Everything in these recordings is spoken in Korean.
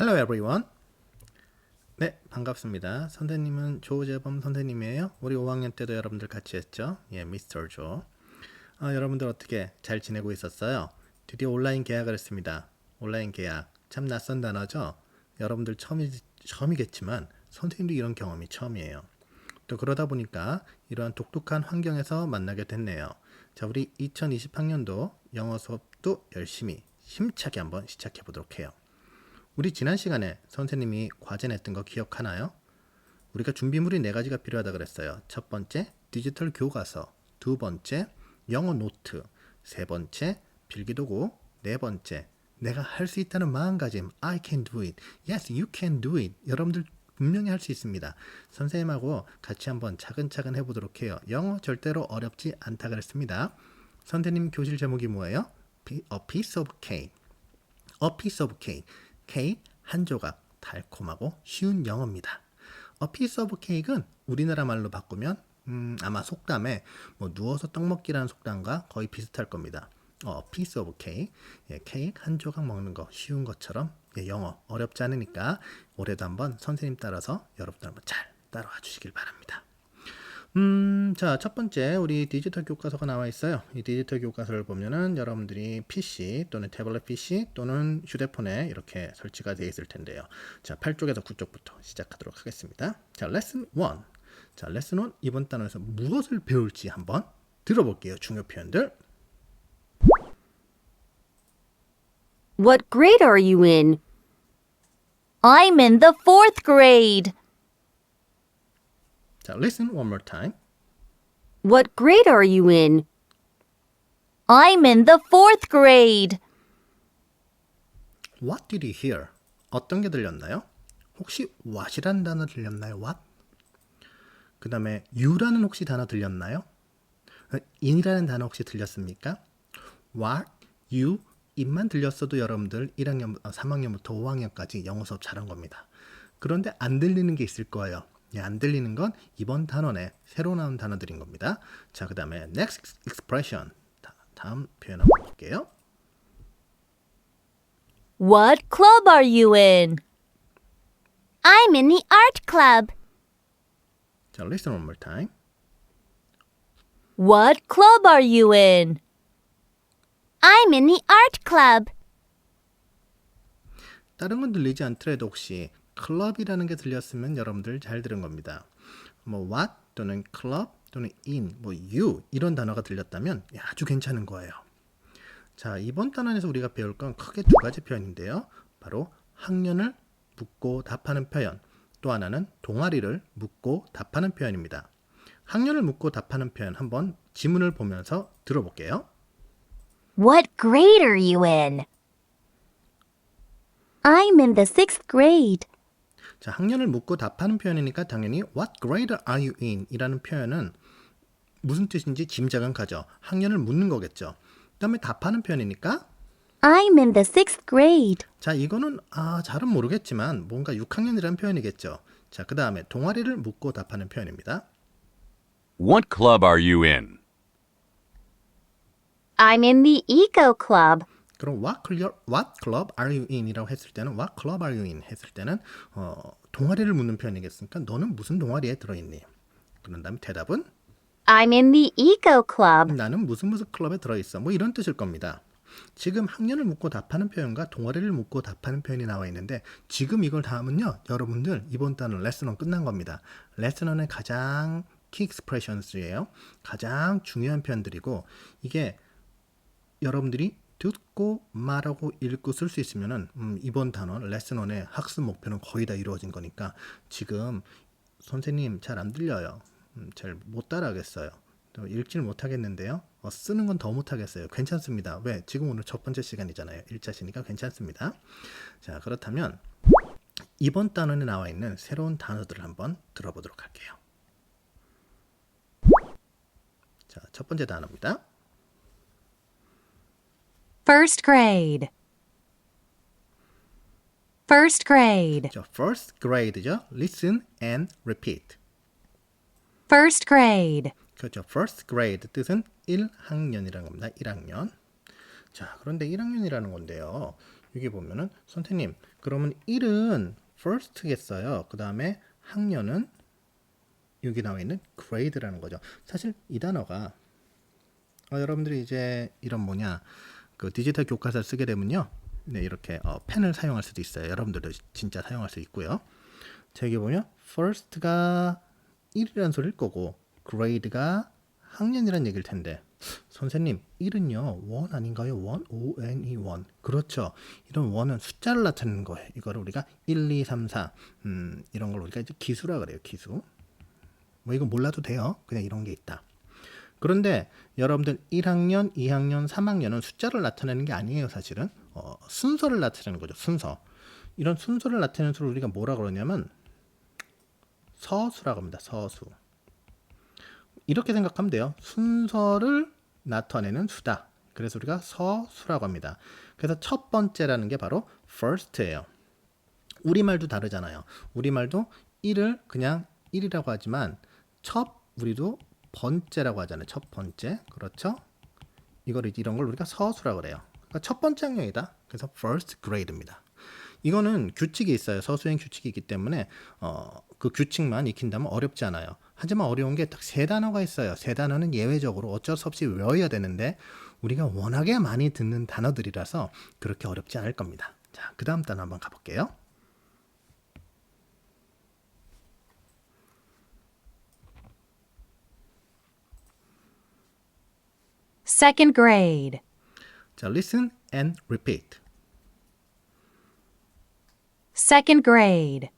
Hello everyone. 네, 반갑습니다. 선생님은 조재범 선생님이에요. 우리 5학년 때도 여러분들 같이 했죠? 예, 미스터 조. 아, 여러분들 어떻게 잘 지내고 있었어요? 드디어 온라인 계약을 했습니다. 온라인 계약. 참 낯선 단어죠? 여러분들 처음이, 처음이겠지만 선생님도 이런 경험이 처음이에요. 또 그러다 보니까 이러한 독특한 환경에서 만나게 됐네요. 자, 우리 2020학년도 영어 수업도 열심히 힘차게 한번 시작해 보도록 해요. 우리 지난 시간에 선생님이 과제 냈던 거 기억하나요? 우리가 준비물이 네 가지가 필요하다 그랬어요. 첫 번째, 디지털 교과서. 두 번째, 영어 노트. 세 번째, 필기도구. 네 번째, 내가 할 수 있다는 마음가짐. I can do it. Yes, you can do it. 여러분들 분명히 할 수 있습니다. 선생님하고 같이 한번 차근차근 해보도록 해요. 영어 절대로 어렵지 않다 그랬습니다. 선생님 교실 제목이 뭐예요? A piece of cake. A piece of cake. 케이크 한 조각 달콤하고 쉬운 영어입니다. A piece of cake은 우리나라 말로 바꾸면 음, 아마 속담에 뭐 누워서 떡 먹기라는 속담과 거의 비슷할 겁니다. 어, piece of cake, 예, 케이크 한 조각 먹는 거 쉬운 것처럼 예, 영어 어렵지 않으니까 올해도 한번 선생님 따라서 여러분들 한번 잘 따라와 주시길 바랍니다. 음, 자, 첫 번째, 우리 디지털 교과서가 나와 있어요. 이 디지털 교과서를 보면은 여러분들이 PC 또는 태블릿 PC 또는 휴대폰에 이렇게 설치가 되어 있을 텐데요. 자, 8쪽에서 9쪽부터 시작하도록 하겠습니다. 자, 레슨 1. 자, 레슨 1 이번 단원에서 무엇을 배울지 한번 들어볼게요. 중요 표현들. What grade are you in? I'm in the fourth grade. 자, listen one more time. What grade are you in? I'm in the fourth grade. What did you hear? 어떤 게 들렸나요? 혹시 what이라는 단어 들렸나요? what? 그 다음에 you라는 혹시 단어 들렸나요? in이라는 단어 혹시 들렸습니까? what, you, in만 들렸어도 여러분들 1학년, 3학년부터 5학년까지 영어 수업 잘한 겁니다. 그런데 안 들리는 게 있을 거예요. 예, 안 들리는 건 이번 단원에 새로 나온 단어들인 겁니다. 자, 그 다음에 next expression. 다, 다음 표현 한번 볼게요. What club are you in? I'm in the art club. 자, listen one more time. What club are you in? I'm in the art club. 다른 건 들리지 않더라도 혹시 클럽이라는 게 들렸으면 여러분들 잘 들은 겁니다. 뭐 what 또는 club 또는 in, 뭐 you 이런 단어가 들렸다면 예, 아주 괜찮은 거예요. 자, 이번 단원에서 우리가 배울 건 크게 두 가지 표현인데요. 바로 학년을 묻고 답하는 표현, 또 하나는 동아리를 묻고 답하는 표현입니다. 학년을 묻고 답하는 표현 한번 지문을 보면서 들어볼게요. What grade are you in? I'm in the sixth grade. 자, 학년을 묻고 답하는 표현이니까 당연히 What grade are you in? 이라는 표현은 무슨 뜻인지 짐작은 가죠. 학년을 묻는 거겠죠. 그 다음에 답하는 표현이니까 I'm in the sixth grade. 자, 이거는 아, 잘은 모르겠지만 뭔가 6학년이라는 표현이겠죠. 자, 그 다음에 동아리를 묻고 답하는 표현입니다. What club are you in? I'm in the eco club. 그럼 what club, what club are you in? 이라고 했을 때는 what club are you in? 했을 때는 어, 동아리를 묻는 표현이겠으니까 너는 무슨 동아리에 들어있니? 그런 다음에 대답은 I'm in the eco club. 나는 무슨 무슨 클럽에 들어있어. 뭐 이런 뜻일 겁니다. 지금 학년을 묻고 답하는 표현과 동아리를 묻고 답하는 표현이 나와 있는데 지금 이걸 다 하면요. 여러분들 이번 단원 레슨 1 끝난 겁니다. 레슨 1의 가장 키 익스프레션스예요. 가장 중요한 표현들이고 이게 여러분들이 듣고 말하고 읽고 쓸 수 있으면은 음, 이번 단원 레슨 1의 학습 목표는 거의 다 이루어진 거니까 지금 선생님 잘 안 들려요. 음, 잘못 따라하겠어요. 또 읽지를 못하겠는데요. 어, 쓰는 건 더 못하겠어요. 괜찮습니다. 왜? 지금 오늘 첫 번째 시간이잖아요. 1차시니까 괜찮습니다. 자, 그렇다면 이번 단원에 나와 있는 새로운 단어들을 한번 들어보도록 할게요. 자, 첫 번째 단어입니다. First grade. First grade. 자, first grade죠. Listen and repeat. First grade. 그렇죠. first grade 뜻은 1학년이라는 겁니다. 1학년. 자, 그런데 1학년이라는 건데요. 여기 보면은 선생님 그러면 1은 first겠어요. 그 다음에 학년은 여기 나와 있는 grade라는 거죠. 사실 이 단어가 어, 여러분들이 이제 이런 뭐냐 그 디지털 교과서를 쓰게 되면요, 네 이렇게 어, 펜을 사용할 수도 있어요. 여러분들도 진짜 사용할 수 있고요. 자 여기 보면 first가 1이라는 소리일 거고 grade가 학년이란 얘기일 텐데 선생님 1은요 원 아닌가요? 원? O-N-E 원 그렇죠 이런 원은 숫자를 나타내는 거예요 이거를 우리가 1, 2, 3, 4 음, 이런 걸 우리가 이제 기수라 그래요 기수 뭐 이거 몰라도 돼요 그냥 이런 게 있다 그런데 여러분들 1학년, 2학년, 3학년은 숫자를 나타내는 게 아니에요 사실은 어, 순서를 나타내는 거죠 순서 이런 순서를 나타내는 수를 우리가 뭐라 그러냐면 서수라고 합니다 서수 이렇게 생각하면 돼요. 순서를 나타내는 수다. 그래서 우리가 서수라고 합니다. 그래서 첫 번째라는 게 바로 first예요. 우리말도 다르잖아요. 우리말도 1을 그냥 1이라고 하지만 첫 우리도 번째라고 하잖아요. 첫 번째. 그렇죠? 이걸 이런 걸 우리가 서수라고 그래요. 그러니까 첫 번째 학년이다. 그래서 first grade입니다. 이거는 규칙이 있어요. 서수행 규칙이 있기 때문에 어, 그 규칙만 익힌다면 어렵지 않아요. 하지만 어려운 게 딱 세 단어가 있어요. 세 단어는 예외적으로 어쩔 수 없이 외워야 되는데 우리가 워낙에 많이 듣는 단어들이라서 그렇게 어렵지 않을 겁니다. 자, 그 다음 단어 한번 가볼게요. Second grade. 자, listen and repeat. Second grade.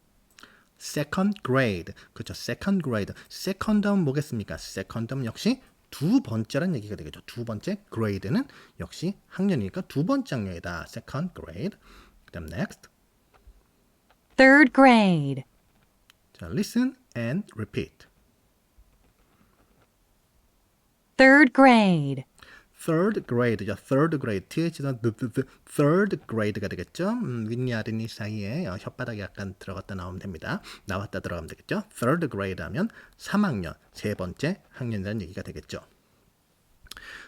second grade. 그렇죠. second grade. second은 뭐겠습니까? second은 역시 두 번째란 얘기가 되겠죠. 두 번째 grade는 역시 학년이니까 두 번째 학년이다. second grade. 그다음 next. Third grade. 자, listen and repeat. Third grade. Third grade죠. third grade. th는 third grade가 되겠죠. 음, 윗니 아랫니 사이에 어, 혓바닥이 약간 들어갔다 나오면 됩니다. 나왔다 들어가면 되겠죠. third grade 하면 3학년, 세 번째 학년이라는 얘기가 되겠죠.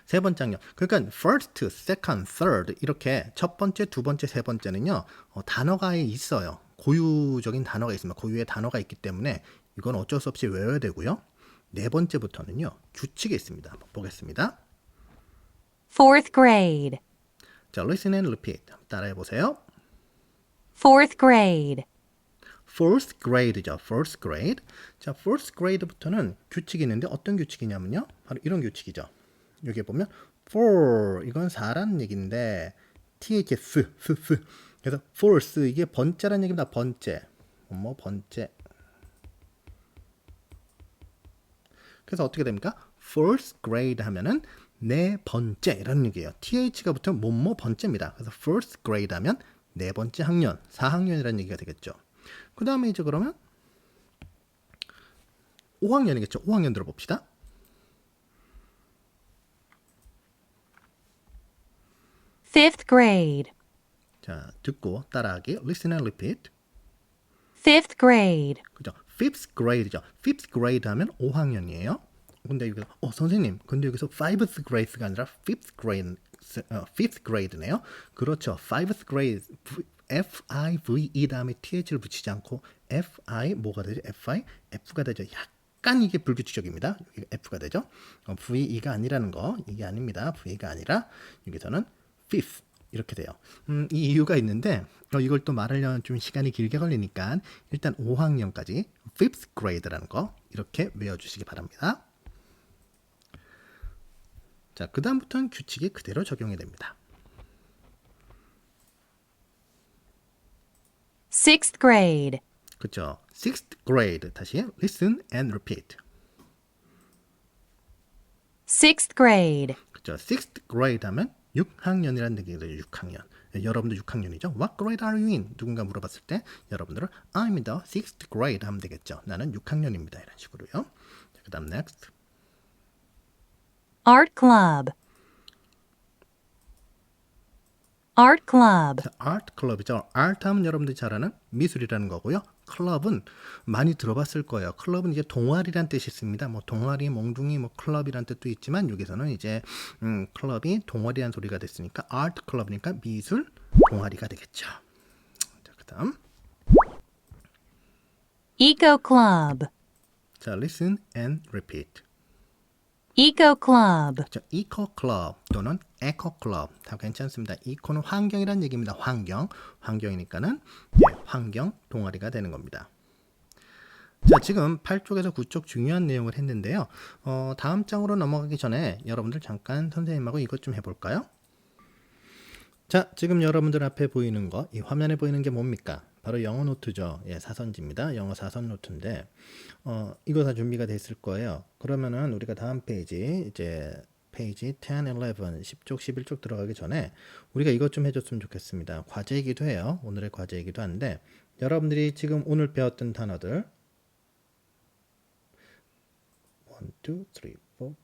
세 번째 학년. 그러니까 first, second, third 이렇게 첫 번째, 두 번째, 세 번째는요. 어, 단어가 있어요. 고유적인 단어가 있습니다. 고유의 단어가 있기 때문에 이건 어쩔 수 없이 외워야 되고요. 네 번째부터는요. 규칙이 있습니다. 보겠습니다. Fourth grade. 자, listen and repeat. 따라해 보세요. Fourth grade. Fourth grade죠. Fourth grade. 자, fourth grade부터는 규칙이 있는데 어떤 규칙이냐면요. 바로 이런 규칙이죠. 여기 보면 for 이건 4라는 얘기인데 th s s 그래서 fourth 이게 번째라는 얘기입니다. 번째. 뭐 번째. 그래서 어떻게 됩니까? fourth grade 하면은 네 번째라는 얘기예요. th가 붙으면 뭐뭐 번째입니다. 그래서 first grade 하면 네 번째 학년, 4학년이라는 얘기가 되겠죠. 그 다음에 이제 그러면 5학년이겠죠. 5학년 들어봅시다. Fifth grade. 자, 듣고 따라하기. Listen and repeat. Fifth grade. 그죠? Fifth grade죠. Fifth grade 하면 5학년이에요. 근데 여기서 어 선생님, 근데 여기서 fifth grade가 아니라 fifth grade, 어, fifth grade네요. 그렇죠. fifth grade, F I V E 다음에 th를 붙이지 않고 F I 뭐가 되죠? F I F가 되죠. 약간 이게 불규칙적입니다. 여기 F가 되죠. 어, V E가 아니라는 거 이게 아닙니다. V가 아니라 여기서는 fifth 이렇게 돼요. 음, 이 이유가 있는데 어, 이걸 또 말하려면 좀 시간이 길게 걸리니까 일단 5학년까지 fifth grade라는 거 이렇게 외워주시기 바랍니다. 자, 그 다음부터는 규칙이 그대로 적용이 됩니다. Sixth grade. 그죠? Sixth grade 다시 listen and repeat. Sixth grade. 그죠? Sixth grade 하면 6학년이라는 얘기가 되죠. 6학년. 여러분도 6학년이죠. What grade are you in? 누군가 물어봤을 때 여러분들은 I'm in the sixth grade 하면 되겠죠. 나는 6학년입니다. 이런 식으로요. 자, 그다음 next. Art club. Art club. 자, art 클럽이죠. art 하면 여러분들이 잘 아는 미술이라는 거고요. 클럽은 많이 들어봤을 거예요. 클럽은 이제 동아리란 뜻이 있습니다. 뭐 동아리, 몽둥이, 뭐 클럽이란 뜻도 있지만 여기서는 이제 음, 클럽이 동아리란 소리가 됐으니까 art 클럽이니까 미술 동아리가 되겠죠. 자, 그다음 Eco Club. 자, listen and repeat. Eco Club. 자, 이코 클럽 또는 에코 클럽 다 괜찮습니다. 이코는 환경이란 얘기입니다. 환경, 환경이니까는 예, 환경 동아리가 되는 겁니다. 자, 지금 8쪽에서 9쪽 중요한 내용을 했는데요. 어, 다음 장으로 넘어가기 전에 여러분들 잠깐 선생님하고 이것 좀 해볼까요? 자, 지금 여러분들 앞에 보이는 거, 이 화면에 보이는 게 뭡니까? 바로 영어 노트죠. 예, 사선지입니다. 영어 사선 노트인데, 어, 이거 다 준비가 돼 있을 거예요. 그러면은 우리가 다음 페이지, 이제 페이지 10, 11, 10쪽, 11쪽 들어가기 전에 우리가 이것 좀 해줬으면 좋겠습니다. 과제이기도 해요. 오늘의 과제이기도 한데, 여러분들이 지금 오늘 배웠던 단어들, 1, 2, 3, 4, 5,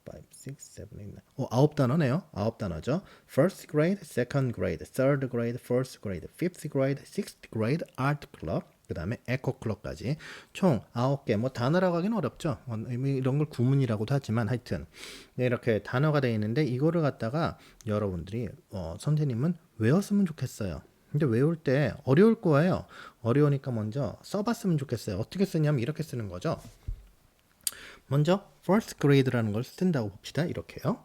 6, 7, 8, 9. 오, 아홉 단어네요. 아홉 단어죠. First grade, second grade, third grade, fourth grade, fifth grade, sixth grade, art club. 그 다음에 에코 클럽까지 총 아홉 개. 뭐 단어라고 하기는 어렵죠. 뭐 이런 걸 구문이라고도 하지만 하여튼 네, 이렇게 단어가 되어 있는데 이거를 갖다가 여러분들이 어, 선생님은 외웠으면 좋겠어요. 근데 외울 때 어려울 거예요. 어려우니까 먼저 써봤으면 좋겠어요. 어떻게 쓰냐면 이렇게 쓰는 거죠. 먼저 first grade라는 걸 쓴다고 봅시다. 이렇게요.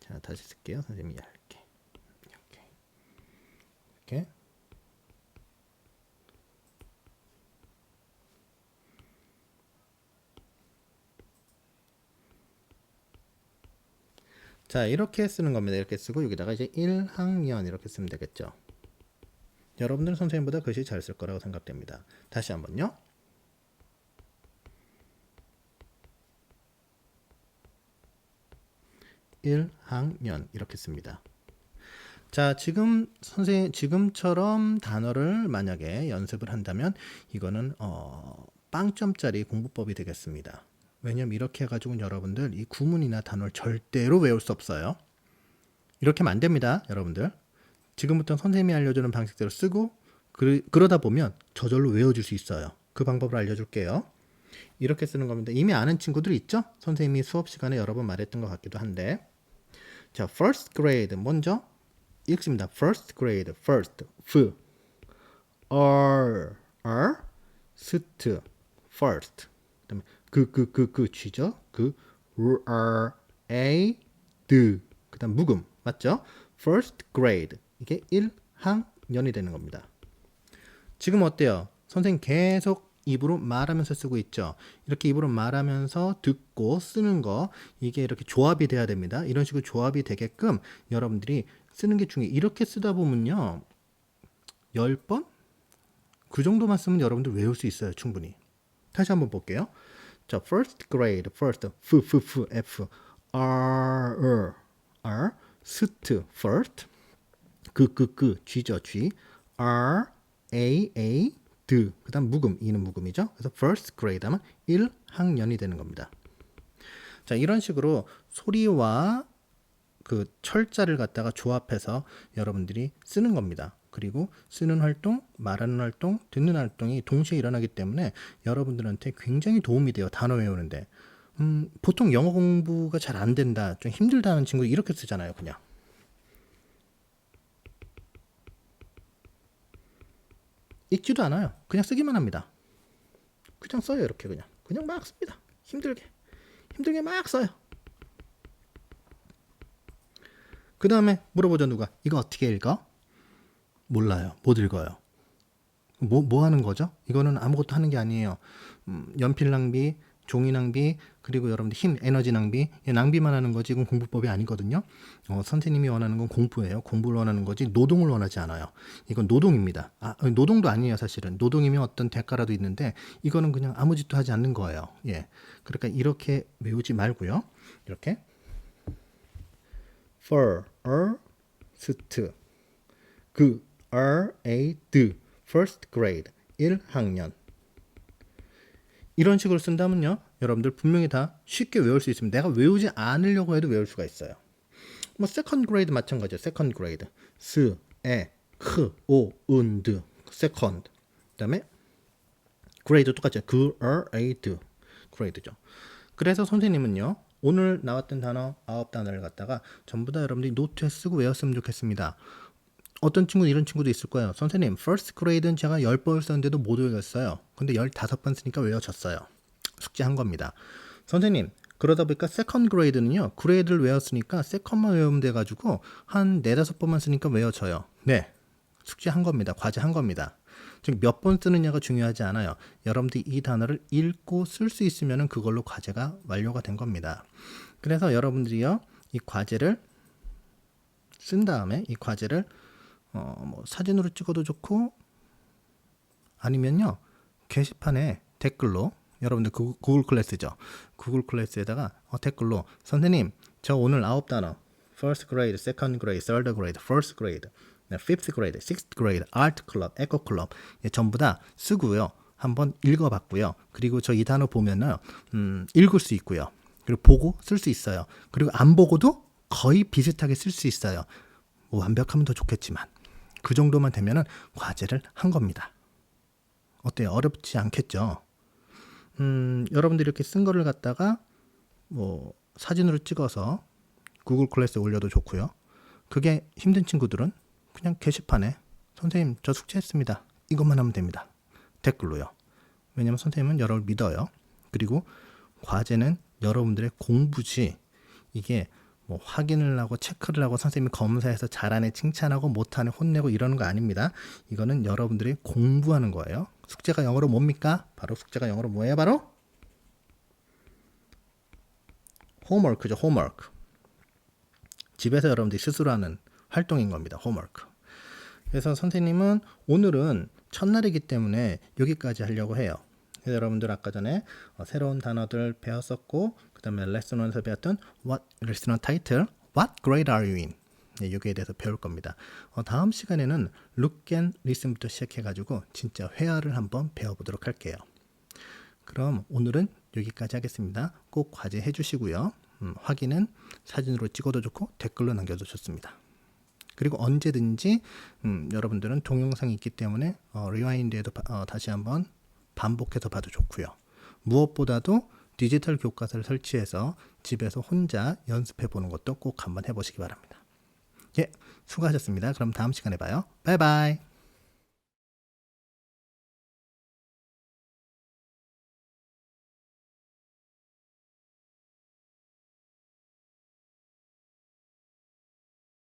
자, 다시 쓸게요. 자, 이렇게 쓰는 겁니다. 이렇게 쓰고 여기다가 이제 1학년 이렇게 쓰면 되겠죠. 여러분들은 선생님보다 글씨 잘 쓸 거라고 생각됩니다. 다시 한번요. (1학년) 이렇게 씁니다. 자, 지금 선생님 지금처럼 단어를 만약에 연습을 한다면 이거는 어, 빵점짜리 공부법이 되겠습니다. 왜냐면 이렇게 해가지고 여러분들 이 구문이나 단어를 절대로 외울 수 없어요. 이렇게 하면 안 됩니다, 여러분들. 지금부터 선생님이 알려주는 방식대로 쓰고 그, 그러다 보면 저절로 외워질 수 있어요. 그 방법을 알려줄게요. 이렇게 쓰는 겁니다. 이미 아는 친구들 있죠? 선생님이 수업 시간에 여러 번 말했던 것 같기도 한데 자, first grade 먼저 읽습니다. first grade, first, f, r, r, st, first. 그다음에 그, 그, 그, 그 쥐죠? 그, r, a, d. 그다음 묵음 맞죠? first grade 이게 1학년이 되는 겁니다. 지금 어때요? 선생님 계속 입으로 말하면서 쓰고 있죠. 이렇게 입으로 말하면서 듣고 쓰는 거 이게 이렇게 조합이 돼야 됩니다. 이런 식으로 조합이 되게끔 여러분들이 쓰는 게 중요해요. 이렇게 쓰다 보면요. 10번? 그 정도만 쓰면 여러분들 외울 수 있어요. 충분히. 다시 한번 볼게요. 자, first grade, first, f, f, f, f, r, r, r, st, first, 그, 그, 그, 쥐죠, 쥐. R, A, A, 드. 그 다음 묵음, 이는 묵음이죠. 그래서 first grade 하면 1학년이 되는 겁니다. 자, 이런 식으로 소리와 그 철자를 갖다가 조합해서 여러분들이 쓰는 겁니다. 그리고 쓰는 활동, 말하는 활동, 듣는 활동이 동시에 일어나기 때문에 여러분들한테 굉장히 도움이 돼요. 단어 외우는데. 음, 보통 영어 공부가 잘 안 된다, 좀 힘들다 하는 친구 이렇게 쓰잖아요, 그냥. 읽지도 않아요. 그냥 쓰기만 합니다. 그냥 써요, 이렇게 그냥. 그냥 막 씁니다. 힘들게. 힘들게 막 써요. 그 다음에 물어보죠, 누가. 이거 어떻게 읽어? 몰라요. 못 읽어요. 뭐, 뭐 하는 거죠? 이거는 아무것도 하는 게 아니에요. 음, 연필 낭비, 종이 낭비, 그리고 여러분들 힘, 에너지 낭비, 예, 낭비만 하는 거지 이건 공부법이 아니거든요. 어, 선생님이 원하는 건 공부예요. 공부를 원하는 거지 노동을 원하지 않아요. 이건 노동입니다. 아, 노동도 아니에요, 사실은. 노동이면 어떤 대가라도 있는데 이거는 그냥 아무 짓도 하지 않는 거예요. 예. 그러니까 이렇게 외우지 말고요. 이렇게 for, er, st, 그, r, a, d, first grade, 1학년. 이런 식으로 쓴다면요. 여러분들 분명히 다 쉽게 외울 수 있습니다. 내가 외우지 않으려고 해도 외울 수가 있어요. 뭐 second grade 마찬가지죠. second grade. 스, 에, 크, 오, 은, 드. second. 그다음에 grade 똑같죠. 그, 어, grade죠. 그래서 선생님은요. 오늘 나왔던 단어 아홉 단어를 갖다가 전부 다 여러분들이 노트에 쓰고 외웠으면 좋겠습니다. 어떤 친구는 이런 친구도 있을 거예요. 선생님, first grade는 제가 10번 썼는데도 못 외웠어요. 근데 15번 쓰니까 외워졌어요. 숙제한 겁니다. 선생님, 그러다 보니까 second grade는요. grade를 외웠으니까 second만 외우면 돼 가지고 한 네다섯 번만 쓰니까 외워져요. 네, 숙제한 겁니다. 과제한 겁니다. 즉 몇 번 쓰느냐가 중요하지 않아요. 여러분들이 이 단어를 읽고 쓸 수 있으면 그걸로 과제가 완료가 된 겁니다. 그래서 여러분들이요. 이 과제를 쓴 다음에 이 과제를 어, 뭐 사진으로 찍어도 좋고 아니면요 게시판에 댓글로 여러분들 구- 구글 클래스죠? 구글 클래스에다가 어, 댓글로 선생님 저 오늘 아홉 단어 first grade, second grade, third grade, first grade, 네, fifth grade, sixth grade, art club, eco club 예, 전부 다 쓰고요. 한번 읽어봤고요. 그리고 저 이 단어 보면은 음, 읽을 수 있고요. 그리고 보고 쓸 수 있어요. 그리고 안 보고도 거의 비슷하게 쓸 수 있어요. 뭐 완벽하면 더 좋겠지만 그 정도만 되면은 과제를 한 겁니다. 어때요? 어렵지 않겠죠? 음, 여러분들이 이렇게 쓴 거를 갖다가 뭐 사진으로 찍어서 구글 클래스에 올려도 좋고요. 그게 힘든 친구들은 그냥 게시판에 선생님 저 숙제했습니다. 이것만 하면 됩니다. 댓글로요. 왜냐면 선생님은 여러분을 믿어요. 그리고 과제는 여러분들의 공부지 이게 뭐 확인을 하고 체크를 하고 선생님이 검사해서 잘하네 칭찬하고 못하네 혼내고 이러는 거 아닙니다. 이거는 여러분들이 공부하는 거예요. 숙제가 영어로 뭡니까? 바로 숙제가 영어로 뭐예요? 바로 홈워크죠. 홈워크. 집에서 여러분들이 스스로 하는 활동인 겁니다. 홈워크. 그래서 선생님은 오늘은 첫날이기 때문에 여기까지 하려고 해요. 여러분들 아까 전에 어, 새로운 단어들 배웠었고 그 다음에 레슨 1에서 배웠던 what 레슨 1 타이틀 What grade are you in? 네, 여기에 대해서 배울 겁니다. 어, 다음 시간에는 look and listen부터 시작해가지고 진짜 회화를 한번 배워보도록 할게요. 그럼 오늘은 여기까지 하겠습니다. 꼭 과제 해주시고요. 음, 확인은 사진으로 찍어도 좋고 댓글로 남겨도 좋습니다. 그리고 언제든지 음, 여러분들은 동영상이 있기 때문에 어, 리와인드에도 바- 어, 다시 한번 반복해서 봐도 좋고요. 무엇보다도 디지털 교과서를 설치해서 집에서 혼자 연습해 보는 것도 꼭 한번 해보시기 바랍니다. 예, 수고하셨습니다. 그럼 다음 시간에 봐요. 바이바이.